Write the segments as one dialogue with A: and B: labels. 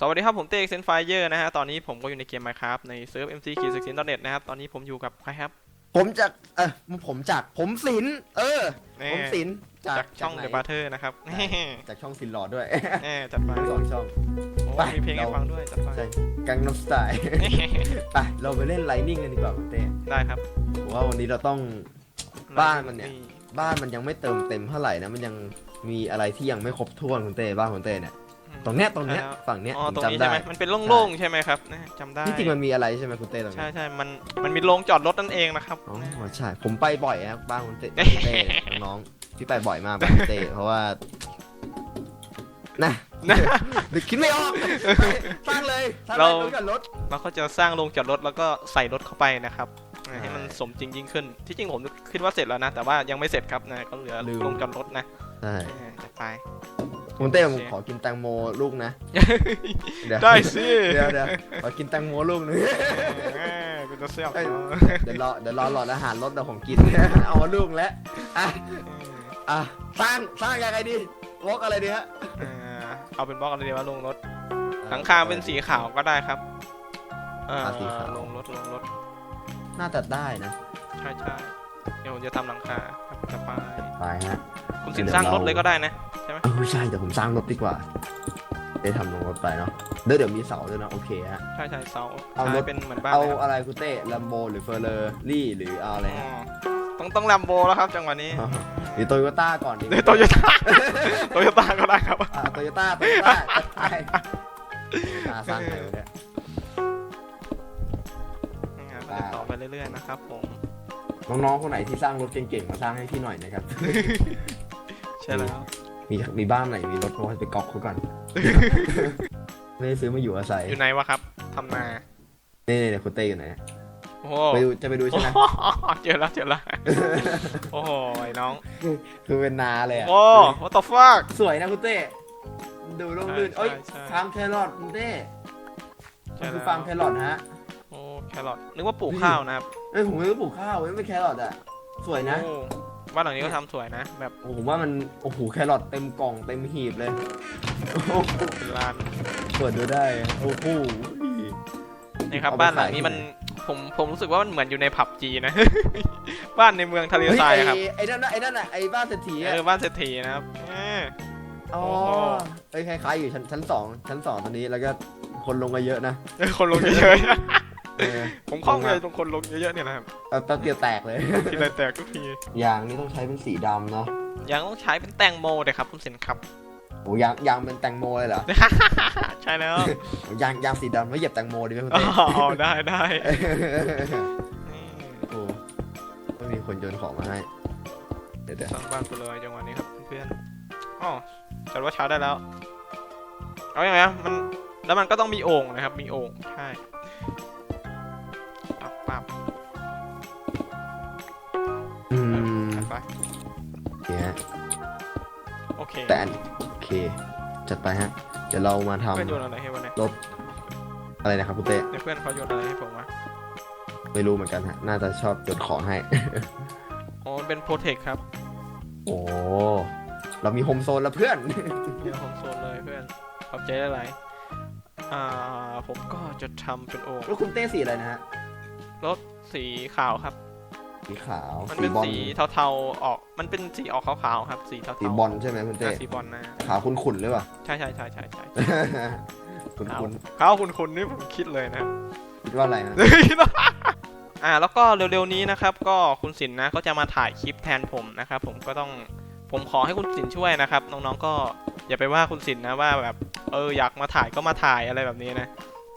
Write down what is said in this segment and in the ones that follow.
A: สวัสดีครับ ผมเต้เซนไฟเยอร์นะฮะ ตอนนี้ผมก็อยู่ในเกม Minecraft ในเซิร์ฟ MC ขีดสิบสินเน็ตนะครับ ตอนนี้ผมอยู่กับใครครับ
B: ผมจากเออผมจากผมศิลป์เออ
A: นี่
B: ผมศิลป์จาก
A: จากช่อง
B: ไหน
A: The Butter นะครับ
B: จากช่องศิลป์หลอดด้วย
A: แน่จัดไป
B: สองช่อง
A: โอ้
B: ไป
A: มีเพลงให้
B: เรา
A: ฟังด้วย จัดไป
B: ใช่กังน m สไตล์ ไปเราไปเล่นไลนิ่งกันดีกว่าคุณเต้
A: ได้ครับ
B: ผมว่าวันนี้เราต้อง บ้านมันเนี่ย บ้านมันยังไม่เติมเต็มเท่าไหร่นะมันยังมีอะไรที่ยังไม่ครบถ้วนคุณเต้บ้านคุณเต้เนี่ย ตรงเนี้ยตรงเนี้ย
A: ใช่แล้ว
B: ฝั่งเนี้ย
A: อ๋อ
B: ผม
A: ตรงนี้
B: จำ
A: ใช่
B: ได้
A: ไหมมันเป็นโล่งๆใช่ไหมครับนะจำได้
B: ที่จริงมันมีอะไรใช่ไหมคุณเต้ตรง
A: ใช่
B: นี้
A: ใช่มัน มันมีโรงจอดรถนั่นเองนะครับ
B: อ๋อใช่ ผมไปบ่อยนะครับบ้านคุณเต้คุณเต้น้องๆพี่ไปบ่อยมากบ้านคุณเต้เพราะว่านะ
A: นะ
B: นึกคิดไม่ออกสร้างเลยสร้าง
A: เรา
B: เลยกับรถ
A: เราก็จะสร้างโรงจอดรถแล้วก็ใส่รถเข้าไปนะครับ
B: ใช่
A: ให้มันสมจริงยิ่งขึ้น ที่จริงผมคิดว่าเสร็จแล้วนะ แต่ว่ายังไม่เสร็จครับนะ ก็เหลือ
B: ลืม
A: โรงจอดรถนะ
B: ใช่
A: เออจะไป
B: คุณเต้ผม
A: โอเค
B: ขอกินแตงโมลูกนะเดี๋ยว
A: ได้สิ
B: เดี๋ยวเดี๋ยวขอกินแตงโมลูกหนึง
A: เออเป็นตัวเสียบ
B: เอ้ย
A: เนาะ
B: เดี๋ยวรอเดี๋ยวรอหลอดอาหารรถเดี๋ยวผมกิน เอามาลูกแล้วอะอะสร้างสร้างยังไงดีวอกอะไรดีฮะ
A: เออเอาเป็นบล็อกอะไรดีว่าลงรถ หลังคาเป็นสีขาวก็ได้ครับเออ
B: อะสีขาว
A: ลงรถลงรถ
B: น่าจะได้นะ
A: ใช่ใช่เดี๋ยวผมจะทำหลังคาครับจะไป
B: ไปฮะ
A: คุณสิน
B: เดี๋ยว
A: สร้างรถ
B: เรา
A: เลยก็ได้นะ
B: เออใช่แต่ผมสร้างรถดีกว่าได้ทำลงรถไปเนาะเดี๋ยวเดี๋ยวมีเสาด้วยนะโอเคฮะ
A: ใช่ใช่เสา
B: เอารถ
A: ใช่เป็นเหมือนบ้าน
B: เอา
A: เลยครับ
B: อะไรคุณเต้ลัมโบหรือเฟอร์เรอรี่หรือเอาอะไร
A: อ๋
B: ฮะ
A: อต้องต้องแลมโบแล้วครับจังหวะนี้
B: หรือโตโยต้าก่อนดี
A: เดี๋ยวโตโยต้าโตโยต้าก็ได้ครับ
B: อ่าโตโยต้าโตโยต้าใช่มาสร้างใครวะเนี่ย
A: งานก็จะต่อไปเรื่อยๆนะครับผม
B: น้องๆคนไหนที่สร้างรถเก่งๆมาสร้างให้พี่หน่อยนะครับ
A: ใช่แล้ว
B: มีมีบ้านไหนมีรถก็ไปกอกเขาก่อน ไม่ได้ซื้อมาอยู่อาศัย
A: อยู่ไหนวะครับทำนา
B: นี่นี่คุณเต้อยู่ไหน
A: โอ้โห
B: ไปดูจะไปดูใช่ไหม
A: เจอแล้วเจอแล้วโอ้โหไอ้น้อง
B: คือเป็นนาเลยอะ
A: โอ้ what the fuck
B: สวยนะคุณเต้ดูร่มรื่น
A: ใช่
B: เอ้ย
A: ใช่
B: ฟาร์มแครอทคุณเต้
A: ใช่
B: มันคือ
A: แล้ว
B: ฟาร์มแครอทฮะ
A: โอ้แครอทนึกว่าปลูกข้าวนะครับ
B: เอ้ยผมไม่ได้ปลูกข้าวเว้ยไม่เป็นแครอทอะสวยนะ
A: โอ้ บ้านหลังนี้ก็ทำสวยนะ แบบ
B: โอ้โหผมว่ามันโอ้โหแครอทเต็มกล่องเต็มหีบเลยโอ้โห
A: เป็นลาน
B: เปิดดูได้โอ้โห
A: นี่ครับ
B: เอาไป
A: บ้านหลัง
B: ขาย
A: นี้
B: ที่
A: มันผมผมรู้สึกว่ามันเหมือนอยู่ในผับจีนะ บ้านในเมืองทะเล
B: เฮ้ย
A: ทราย
B: ไอ้
A: ครับ
B: ไอ้นั่นน่ะไอ้นั่นน่ะไอ้บ้านเศรษฐี
A: เอ
B: อะ
A: อบ้านเศรษฐีนะครับเออ
B: อ๋อ
A: โอ้โห
B: เอ้ยคล้ายๆอยู่ชั้นชั้นสองชั้นสองตอนนี้แล้วก็คนลงมาเยอะนะ
A: เออคนลงเยอะ
B: เออ
A: ๆผมคล่องเลยตรงคนลงเยอะๆเนี่ยนะครับ
B: เอาแป๊บเดียวแตกเลย
A: ทีไรแตกทุกที
B: ยางนี่ต้องใช้เป็นสีดำเนาะ
A: ยังต้องใช้เป็นแตงโมเลยครับคุณสินครับ
B: โอ้ยางยางเป็นแตงโมเลยเหรอ
A: ใช่แล้ว
B: โอ้ยางยางสีดำไม่เหยียบแตงโมดีไหมคุณ
A: อ๋
B: เต้
A: อได้ได้นี่
B: โอ้ไม่มีคนโยนของมาให้เดี๋ยวเดี๋ยว
A: สร้างบ้านไปเลยจังหวะนี้ครับเพื่อนๆอ๋อจัดว่าเช้าได้แล้ว เอาอย่างไรนะมันแล้วมันก็ต้องมีโอ่งนะครับ มีโอ่งใช่
B: เคแต่อันโอเค จัดไปฮะ เดี๋ยวเรามาท
A: เพื่อนโยนอะไรให้วะเนี่ยำ
B: รถอะไรนะครับคุณเต้
A: เดี๋ยวเพื่อนเขาโยนอะไรให้ผมวะ
B: ไม่รู้เหมือนกันฮะ น่าจะชอบโยนของให้
A: อ๋อมันเป็นโปรเทคครับ
B: โอ้เรามีโฮมโซนแล้วเพื่อน
A: เดี๋ยวผมโซนเลยเพื่อนขอบใจได้ไรอ่าผมก็จะทำเป็นโอ่ง
B: แล้วคุณเต้สีอะไรนะฮะ
A: รถสีขาวครับ
B: สีขาว
A: มัน
B: สี
A: เป็น
B: บอล
A: สีเทาๆออก มันเป็นสีออกขาวๆครับ สีเทาๆ
B: สีบอลใช่ไหมคุณเต้
A: อ่าสีบอลนะ
B: ขาวขุ่นๆหรือเปล่า
A: ใช่ใช่ใช่ใช่ใช่
B: ขุ่
A: ขาวน
B: ๆ
A: ขาวคุณคุณนี่ผมคิดเลยนะ
B: คิดว่าอะไรฮะ
A: อ่าแล้วก็เร็วๆนี้นะครับ ก็คุณสินนะก็จะมาถ่ายคลิปแทนผมนะครับ ผมก็ต้องผมขอให้คุณสินช่วยนะครับ น้องๆก็อย่าไปว่าคุณสินนะว่าแบบเอออยากมาถ่ายก็มาถ่ายอะไรแบบนี้นะ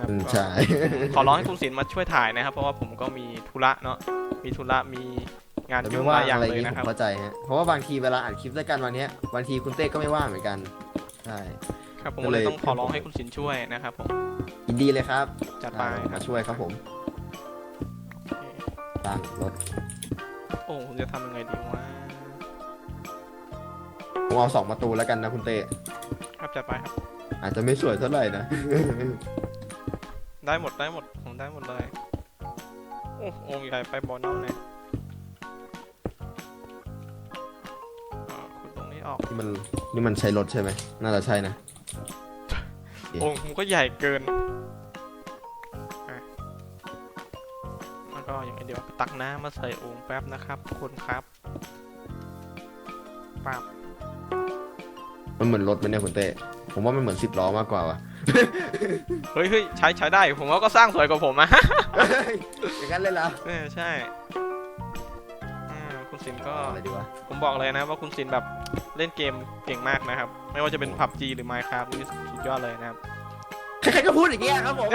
A: ครับ
B: อืม
A: ก็
B: ใช่
A: ขอร้องให้คุณสินมาช่วยถ่ายนะครับ เพราะว่าผมก็มีธุระเนาะ มีธุระมีงาน
B: แต่
A: ยุ่
B: ไม่
A: งห
B: ว่า
A: ลายอย่าง
B: อะไร
A: เลย
B: นี้
A: นะ
B: ผ
A: ครับ
B: มเข้าใจฮะเพราะว่าบางทีเวลาอัดคลิปด้วยกันวันเนี้ยบางทีคุณเต้ก็ไม่ว่างเหมือนกันใช่
A: ครับผม
B: ก็
A: ก็
B: เล
A: เลยย ต้องขอร้องให้คุณสินช่วยนะครับผม
B: ยินดีเลยครับ
A: จัดไป
B: อ่า
A: ครั
B: มา
A: บ
B: ช่วยครับผมตั้งรถ
A: โอ้ผมจะทำยังไงดีวะ
B: ผมเอาสองประตูแล้วกันนะคุณเต้
A: ครับจัดไปครับ
B: อาจจะไม่สวยเท่าไหร่นะ
A: ได้หมดได้หมดผมได้หมดเลย โอ้โองใหญ่ไปบอลน่าเลยอ่าคุณตรงนี้ออก
B: นี่มันนี่มันใช้รถใช่ไหมน่าจะใช่นะ
A: โอ่งผมก็ใหญ่เกินอะแล้วก็อย่างนี้เดี๋ยวไปตักน้ำมาใส่โอ่งแป๊บนะครับทุกคนครับปับ
B: มันเหมือนรถมันเนี่ยคุณเต้ ผมว่ามันเหมือนสิบล้อมากกว่าวะ
A: เฮ้ยเฮ้ยใช้ใช้ได้ ผมว่าก็สร้างสวยกว่าผมอะ
B: เฮ้ยอย่างนั้นเลยเหรอ
A: เออใช่อ่าคุณสินก็
B: อะไรดีวะ
A: ผมบอกเลยนะว่าคุณสินแบบเล่นเกมเก่งมากนะครับ ไม่ว่าจะเป็น PUBG หรือ Minecraft นี่สุดยอดเลยนะครับ
B: ใครๆก็พูดอย่างเงี้ยครับผม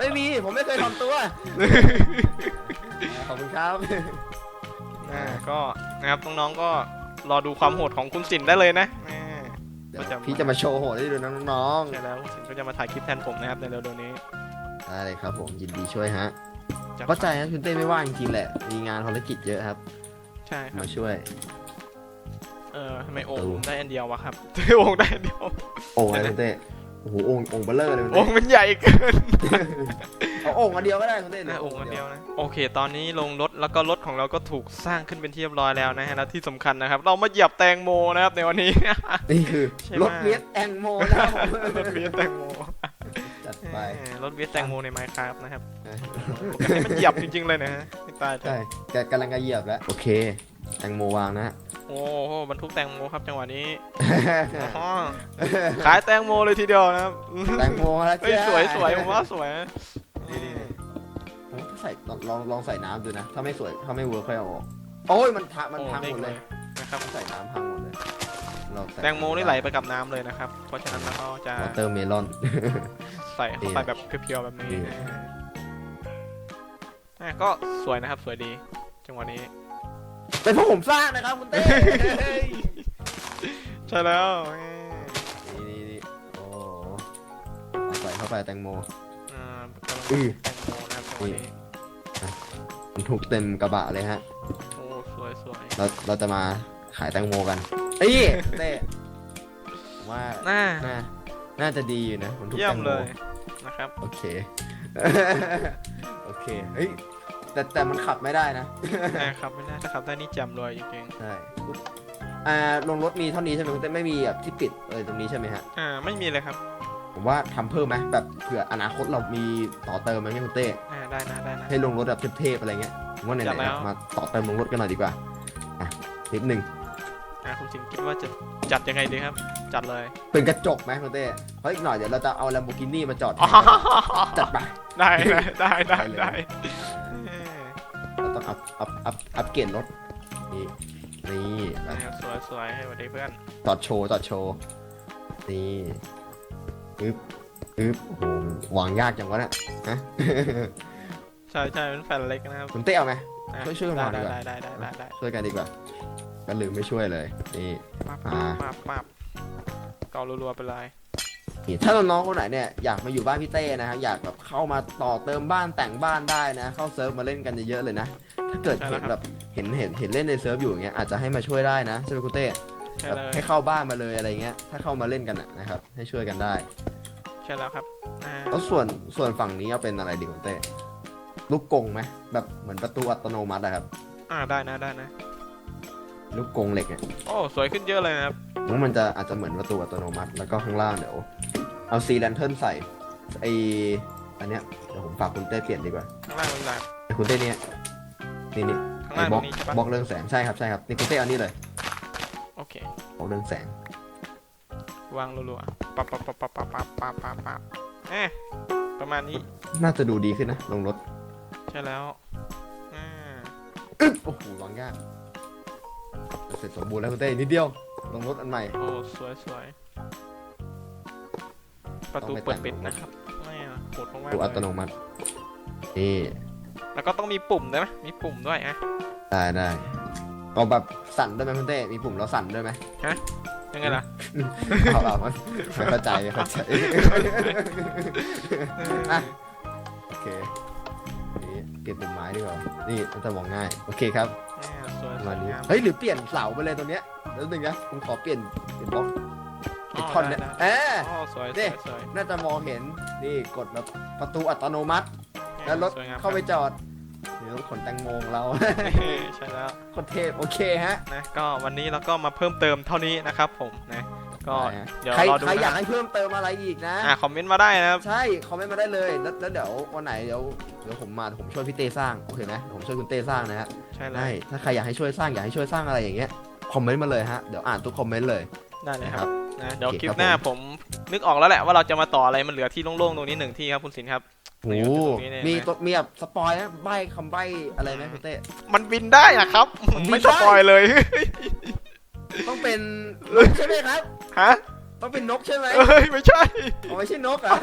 B: ไม่มี ผมไม่เคยทำตัว ขอบคุณครับ
A: อ่าก็นะครับน้องๆก็รอดูความโหดของคุณสินได้เลยนะอ่า
B: เดี๋ยว
A: ก็จะ
B: พี่จะมาโชว์โหดให้ดูนะน้อง
A: ใช่แล้วคุณสินก็จะมาถ่ายคลิปแทนผมนะครับในเร็วๆนี้
B: ๆได้เลยครับผมยินดีช่วยฮะ
A: จะ
B: เข้าใจนะคุณเต้ไม่ว่างจริงๆแหละ มีงานภารกิจเยอะครับ
A: ใช่ครับ
B: มาช่วย
A: เออทำไมโอ่ง
B: เออ
A: ได้อันเดียววะครับ โอ่งได้อันเดียว
B: โอ่งอะไรคุณเต้โอ้โหโอ่งโอ่งเบลเลอร์เลยคุณ
A: โอ่
B: เต้
A: งมันใหญ่เกิน
B: เอาโอ่งอันเดียวก็ได้คุณเต้
A: นะโอ่งอันเดียวนะโอเค ตอนนี้ลงรถแล้วก็รถของเราก็ถูกสร้างขึ้นเป็นที่เรียบร้อยแล้วนะฮะแล้วที่สำคัญนะครับ เรามาเหยียบแตงโมนะครับในวันนี้
B: นี่คือ
A: ใช่ไหม
B: รถเวียดแองโมนะครับผม
A: รถเวียดแตงโม
B: จัดไป
A: เออรถเวียดแตงโมในไมค์ครับนะครับ
B: นะ
A: โปรแกรมนี้มันเหยียบจริงๆเลยนะฮะไม่ตายจ้ะ
B: ใช่แกกำลังจะเหยียบแล้วโอเค แตงโมวางนะ
A: โอ้โหบรรทุกแตงโมครับจังหวะนี้อ๋อขายแตงโมเลยทีเดียวนะครับ
B: แตงโมแล้ว
A: เฮ้ย
B: จ้า
A: สวยสวยผมว่าสวยนะ
B: นี่ๆผมใส่ลองลองลองใส่น้ำดูนะ ถ้าไม่สวยถ้าไม่เวิร์คค่อยเอาออกโอ้ยมันพังมัน
A: โอ้
B: พังหมดเลย
A: นะครับ
B: ใส่น้ำพังหมดเลยเราใส่
A: แตงโมนี่ไหลไปกับน้ำเลยนะครับ เพราะฉะนั้นเราก็จะ
B: วอเตอร์เมลอน
A: ใส่เข้าไปแบบเพียวๆแบบนี้
B: นี่
A: อะก็สวยนะครับสวยดีจังหวะนี้
B: เป็นเพราะผมสร้างนะครับคุณเต้
A: ใช่แล้ว
B: นี่นี่นี่โอ้เอาใส่เข้าไปแตงโม
A: อ่ากำลัง
B: อื้อ
A: แตงโมนะครับจังหวะนี้
B: มันถูกเต็มกระบะเลยฮะ
A: โอ้สวยสวย
B: เราเราจะมาขายแตงโมกันเอ้ยเต้ผมว่า
A: น่า
B: น่าน่าจะดีอยู่นะมันถูก
A: เยี่ย
B: แต
A: ม
B: งโม
A: เลยนะครับ
B: โอเค โอเคเฮ้ยแต่แต่มันขับไม่ได้นะ
A: นะครับไม่น่าถ้าขับได้นี่แจำเลยจริง
B: ใช่อ่าลงรถมีเท่านี้ใช่ไหมคุณเต้ไม่มีแบบที่ปิดเออตรงนี้ใช่ไหมฮะ
A: ๆอ่าไม่มีเลยครับ
B: ผมว่าทำเพิ่มไหมแบบเผื่ออนาคตเรามีต่อเติมไหมเนี่ยคุณเต้
A: อ่าได้นะได้นะ
B: ให้ลงรถแบบเทพๆอะไรเงี้ยผมว่าไห
A: จัด
B: น
A: แล้ว
B: ๆมาต่อเติมลงรถกันหน่อยดีกว่าอะนิดนึง
A: อ่าคุณสิงห์คิดว่าจะจัดยังไงดีครับ จัดเลย
B: เป็นกระจกไหมคุณเต้เพราะอีกหน่อยเดี๋ยวเราจะเอา Lamborghini มาจอด
A: อ๋อ
B: จัดไป
A: ได้ได้ได้ได้
B: ได้เลย
A: ได้
B: เราต้องอัพอัพอัพอัพเกรดรถนี่นี่ไป
A: สวยสวยๆให้สวัสดีเพื่อน
B: จอดโชว์จอดโชว์นี่ อึ๊บอึ๊บโอ้โหวางยากจังวะเนี่ยฮะ
A: ใช่ใช่เป็นแผ่นเล็กนะครับ
B: คุณเต้เอาไหม
A: อะ
B: ช่วยช่วยกันวางดี
A: ได้
B: กว่า
A: ได้ได้ได้ได้
B: ช่วยกันดีกว่าก็ลืมไม่ช่วยเลยนี่
A: ปั๊บ
B: อ่า
A: ปั๊บปั๊บเการัวๆไปเลย
B: นี่ถ้าน้องๆคนไหนเนี่ยอยากมาอยู่บ้านพี่เต้นะฮะอยากแบบเข้ามาต่อเติมบ้านแต่งบ้านได้นะ เข้าเซิร์ฟมาเล่นกันเยอะๆเลยนะ ถ้าเกิดเห็นแบบเห็นเห็นเห็นเล่นในเซิร์ฟอยู่อย่างเงี้ยอาจจะให้มาช่วยได้นะใช่ไหมคุณเต้
A: ใช่
B: แบบ
A: เลย
B: ให้เข้าบ้านมาเลยอะไรเงี้ย ถ้าเข้ามาเล่นกันอะนะครับ ให้ช่วยกันได้
A: ใช่แล้วครับอ่า
B: แล้วส่วนส่วนฝั่งนี้เอาเป็นอะไรดีคุณเต้ลูกกรงไหมแบบเหมือนประตูอัตโนมัติอะครับ
A: อ่าได้นะได้นะ
B: ลูกกรงเหล็กเนี่ย
A: โอ้สวยขึ้นเยอะเลยนะครับ
B: ว่ามันจะอาจจะเหมือนประตูอัตโนมัติแล้วก็ข้างล่างเดี๋ยวเอาซีแลนเทิร์นใส่ไออันเนี้ยเดี๋ยวผมฝากคุณเต้เปลี่ยนดีกว่า
A: ข้างล่างเป็นไร
B: ไอ้คุณเต้เนี่ยนี่นี่
A: ข้าง
B: ไอ้
A: ล่าง
B: บ
A: ต
B: ล็
A: ร
B: อก
A: งนี้ใช่ปะ
B: บล็อกเรื่องแสงใช่ครับใช่ครับนี่คุณเต้เอานี่เลย
A: โอเค
B: บล็อกเรื่องแสง
A: วางรัวๆ ปั๊บปั๊บปั๊บปั๊บปั๊บปั๊บปั๊บปั๊บปั๊บเอ๊ะประมาณนี้
B: น่าจะดูดีขึ้นนะ ลงรถ
A: ใช่แล้วอ่า
B: อึ๊บโอ้โหวางยากเสร็จสมบูรณ์แล้วคุณเต้นิดเดียว ลงรถอันใหม่
A: โอ้สวยสวยประตู
B: ต้องไป
A: เปิดปิดนะครับไม่อะโหดมาก
B: ตัวอัตโน
A: ย
B: มัตินี่
A: แล้วก็ต้องมีปุ่มด้วยไหมมีปุ่มด้วยอะ
B: ได้ได้เอาแบบสั่นด้ไหมคุณเต้มีปุ่มแล้วสั่นด้วยไหม
A: ยังไงล่ะ
B: เอาเอามันไม่เข้าใจไม่เข้าใจอะโอเคนี่เก็บเป็นไม้ดีกว่า นี่มันจะมองง่าย โอเคครับ
A: อ่าสวย
B: ประ
A: ส
B: มา
A: วย
B: ณนี้
A: งาม
B: เฮ้ย หรือเปลี่ยนเสาไปเลยตรงเนี้ยแล้วนึงนะ ผมขอเปลี่ยนเปลี่ยนบล็อก
A: อ๋
B: ไอ้
A: อ
B: ท่อนเนี้ย
A: ได้
B: เออ
A: อ๋อสวยส
B: นี่
A: วยสวย
B: น่าจะมองเห็น นี่กดแบบประตูอัตโนมัติ แล้วรถ
A: สวยงาม
B: เข้าไปจอด นี่รถขนแตงโมของเรา
A: ใช่แล้ว
B: โคนเทพโอเคฮะ
A: นะก็วันนี้เราก็มาเพิ่มเติมเท่านี้นะครับผมนะก็
B: ใช่ฮะ
A: เดี๋ยว
B: ใคร
A: รอดู
B: ใครอยาก
A: นะ
B: ให้เพิ่มเติมอะไรอีกนะ
A: อ่าคอมเมนต์มาได้นะครับ
B: ใช่คอมเมนต์มาได้เลยแล้วแล้วเดี๋ยววันไหนเดี๋ยวเดี๋ยวผมมาผมช่วยพี่เต้สร้างโอเคไหมผมช่วยคุณเต้สร้างนะฮะ
A: ใช่เล
B: ได้
A: ย
B: ถ้าใครอยากให้ช่วยสร้างอยากให้ช่วยสร้างอะไรอย่างเงี้ยคอมเมนต์มาเลยฮะเดี๋ยวอ่านทุกคอมเมนต์เลย
A: ได้เลย
B: นะ
A: ค
B: ค
A: รั
B: รั
A: บบนะเดี๋ยว
B: โอเค
A: คลิป
B: ครับ
A: หน้า
B: ผม
A: ผมนึกออกแล้วแหละว่าเราจะมาต่ออะไรมันเหลือที่โล่งๆตรงนี้หนึ่งที่ครับคุณสินครับ
B: โอ้
A: นี่
B: โห
A: ตรงนี้เนี่ย
B: มี
A: เห็นไหม
B: ตัวมีแบบสปอยนะใบคำใบอะไรไหมพี่เต้
A: มันบินได้อะครับ
B: มันบิน
A: ไม่
B: ได้
A: สปอยเลย
B: ต้องเป็นนกใช่ไหมครับ
A: ฮะ
B: ต้องเป็นนกใช่ไหม
A: เอ้ยไม่ใช่
B: อ๋อไม่ใช่นกเหรอะ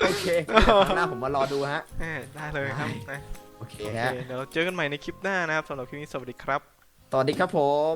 B: โอเคครั้งหน้าผมมารอดูฮะ
A: เออได้เลยครับนะ
B: โอเค
A: โอเค
B: ฮะ
A: เดี๋ยวเราเจอกันใหม่ในคลิปหน้านะครับสำหรับคลิปนี้สวัสดีครับ
B: สวัสดีครับผม